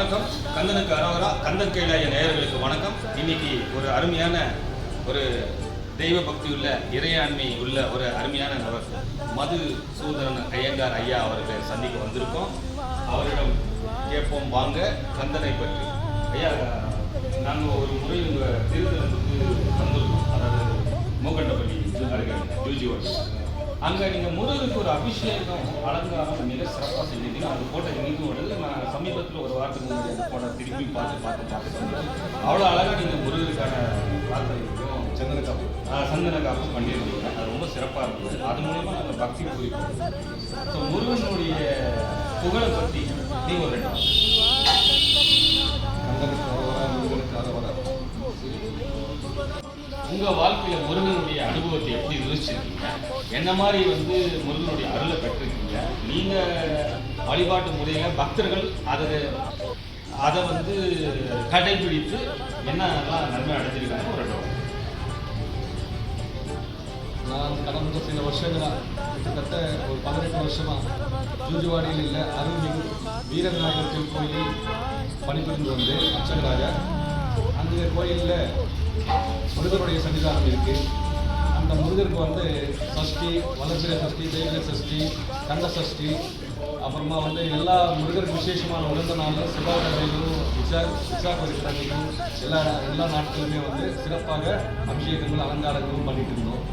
வணக்கம். கந்தனுக்கு அரோகரா கந்தன் கைலாய நேயர்களுக்கு வணக்கம். இன்னைக்கு ஒரு அருமையான ஒரு தெய்வ பக்தி உள்ள இறையாண்மை உள்ள ஒரு அருமையான நபர் மது சூதரன் ஐயங்கார் ஐயா அவர்களை சந்திக்க வந்திருக்கோம். அவரிடம் கேட்போம் வாங்க கந்தனை பற்றி. ஐயா நாங்கள் ஒரு முறை உங்கள் திருத்தலத்துக்கு வந்திருக்கோம். அதாவது மூக்கண்டப்பள்ளி அருகே ஜூஜியோடு அங்கே நீங்கள் முருகருக்கு ஒரு அபிஷேகம் அலங்காரம் மிக சிறப்பாக செஞ்சிருந்தீங்க அந்த ஃபோட்டோ இன்னைக்கும் வருது நான் சமீபத்தில் ஒரு வாரத்துக்கு முன்னாடி ஃபோட்டோ திருப்பி பார்த்து பார்த்து பார்த்து அவ்வளோ அழகாக நீங்கள் முருகருக்கான பிரார்த்தனைக்கும் சந்தன காப்பு சந்தன காப்பு பண்ணியிருந்தீங்க. அது ரொம்ப சிறப்பாக இருந்தது. அது மூலயமா நாங்கள் பக்தி பூரிப்போம் ஸோ முருகனுடைய புகழை பற்றி நீங்கள் ஒரு ரெண்டு உங்கள் வாழ்க்கையில் முருகனுடைய அனுபவத்தை எப்படி விதிச்சிருக்கீங்க என்ன மாதிரி வந்து முருகனுடைய அருளை பெற்றிருக்கீங்க? நீங்கள் வழிபாட்டு முறையில் பக்தர்கள் அதை அதை வந்து கடைபிடித்து என்னெல்லாம் நன்மை அடைஞ்சிருக்காங்க? ஒரு இடம் நான் கடந்த சில வருஷங்களா கிட்டத்தட்ட ஒரு பதினெட்டு வருஷமா ஜூஜுவாடியில் உள்ள அருள்மிகு வீரநாயகர் திருக்கோயில் பணிபுரிந்து வந்து அர்ச்சகராக. அந்த கோயிலில் முருகருடைய சன்னிதானம் இருக்கு. அந்த முருகருக்கு வந்து சஷ்டி வளர்பிறை சஷ்டி தெய்வ சஷ்டி கந்த சஷ்டி அப்புறமா வந்து எல்லா முருகருக்கு விசேஷமான உகந்த நாளில் செவ்வாய்க்கிழமைகளும் விசா விசாக கிழமையும் எல்லா எல்லா நாட்களுமே வந்து சிறப்பாக அபிஷேகங்கள் அலங்காரங்களும் பண்ணிட்டு இருந்தோம்.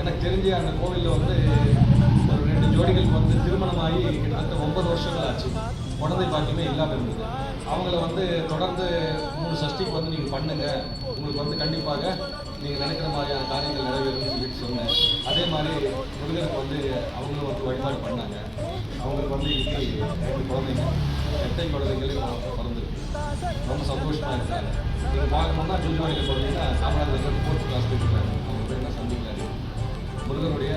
எனக்கு தெரிஞ்ச அந்த கோவிலில் வந்து ஒரு ரெண்டு ஜோடிகளுக்கு வந்து திருமணமாகி கிட்டத்தட்ட ஒன்பது வருஷங்கள் ஆச்சு. குழந்தை பாக்கியமே இல்லாமல் இருந்தது. அவங்கள வந்து தொடர்ந்து மூணு சஷ்டிக்கு வந்து நீங்கள் பண்ணுங்க. உங்களுக்கு வந்து கண்டிப்பாக நீங்கள் நினைக்கிற மாதிரியான காரியங்கள் நிறைவேறும்னு சொல்லிட்டு சொன்னேன். அதே மாதிரி முருகனுக்கு வந்து அவங்களும் வந்து வழிபாடு பண்ணாங்க. அவங்களுக்கு வந்து இன்னைக்கு ரெண்டு குழந்தைங்க எட்டை குழந்தைங்களையும் பிறந்திருக்கு. ரொம்ப சந்தோஷமாக இருக்காங்க. நீங்கள் பார்க்கணும்னா ஜூஜ்வாடியில் போனீங்கன்னா காமராஜர் ஃபோர்த் கிளாஸ் போயிருக்காங்க அவங்க பேர் என்ன சந்திக்கிறாரு முருகனுடைய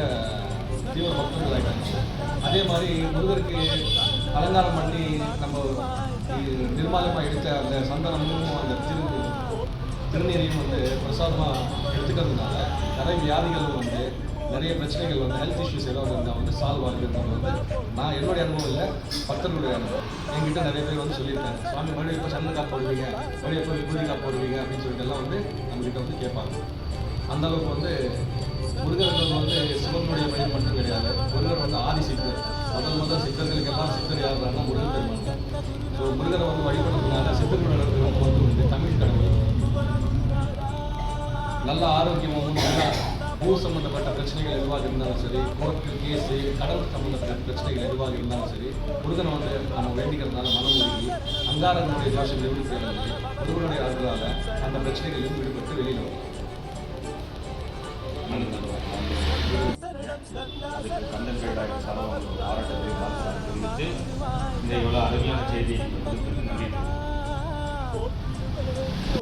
தீவிர பக்தர்கள் ஆகிட்டாங்க அதே மாதிரி முருகருக்கு அலங்காரம் பண்ணி நம்ம இ- நிர்மாலயமாக எடுத்த அந்த சந்தனமும் அந்த திரு திருநீரையும் வந்து பிரசாதமாக எடுத்துக்கிறதுனால நிறைய வியாதிகள் வந்து நிறைய பிரச்சனைகள் வந்து ஹெல்த் இஷ்யூஸ் ஏதாவது இருந்தால் வந்து சால்வ் ஆகுறது வந்து நான் என்னுடைய அனுபவம் இல்லை பக்தர்களுடைய அனுபவம். என்கிட்ட நிறைய பேர் வந்து சொல்லியிருக்காங்க. சுவாமி மறுபடியும் எப்போ சந்தனக்கா போடுவீங்க? மறுபடியும் எப்போ விபூதிக்கா போடுவீங்க? அப்படின்னு சொல்லிட்டு எல்லாம் வந்து நம்மகிட்ட வந்து கேட்பாங்க. அந்த அளவுக்கு வந்து முருகர்கள் வந்து சிவனுடைய மையம் மட்டும் கிடையாது முருகர் வந்து ஆதி சித்தர் சித்தர்களுக்கு எல்லாம் சித்தர் யாருன்னா முருகன் பெருமான் ஸோ முருகரை வந்து வழிபடுறதுனால சித்தர்களோட வந்து வந்து தமிழ் கடவுள். நல்ல ஆரோக்கியமாகவும் நல்ல பூ சம்பந்தப்பட்ட பிரச்சனைகள் எதுவாக இருந்தாலும் சரி கோர்ட்டு கேஸு கடன் சம்பந்தப்பட்ட பிரச்சனைகள் எதுவாக இருந்தாலும் சரி முருகனை வந்து நம்ம வேண்டிக்கிறதுனால மனம் உருகி அங்காரனுடைய தோஷம் நிவர்த்தி அடைஞ்சு முருகனுடைய அருளால் அந்த பிரச்சனைகள் பிரச்சனைகளிலிருந்து விடுபட்டு வெளியில் வரும். அதுக்கு கந்தன் கைலாய சார்பாக ஒரு பாராட்டத்தை வாழ்த்து தெரிவித்து இந்த இவ்வளோ அருமையான செய்தியை கொடுத்ததுக்கு நன்றி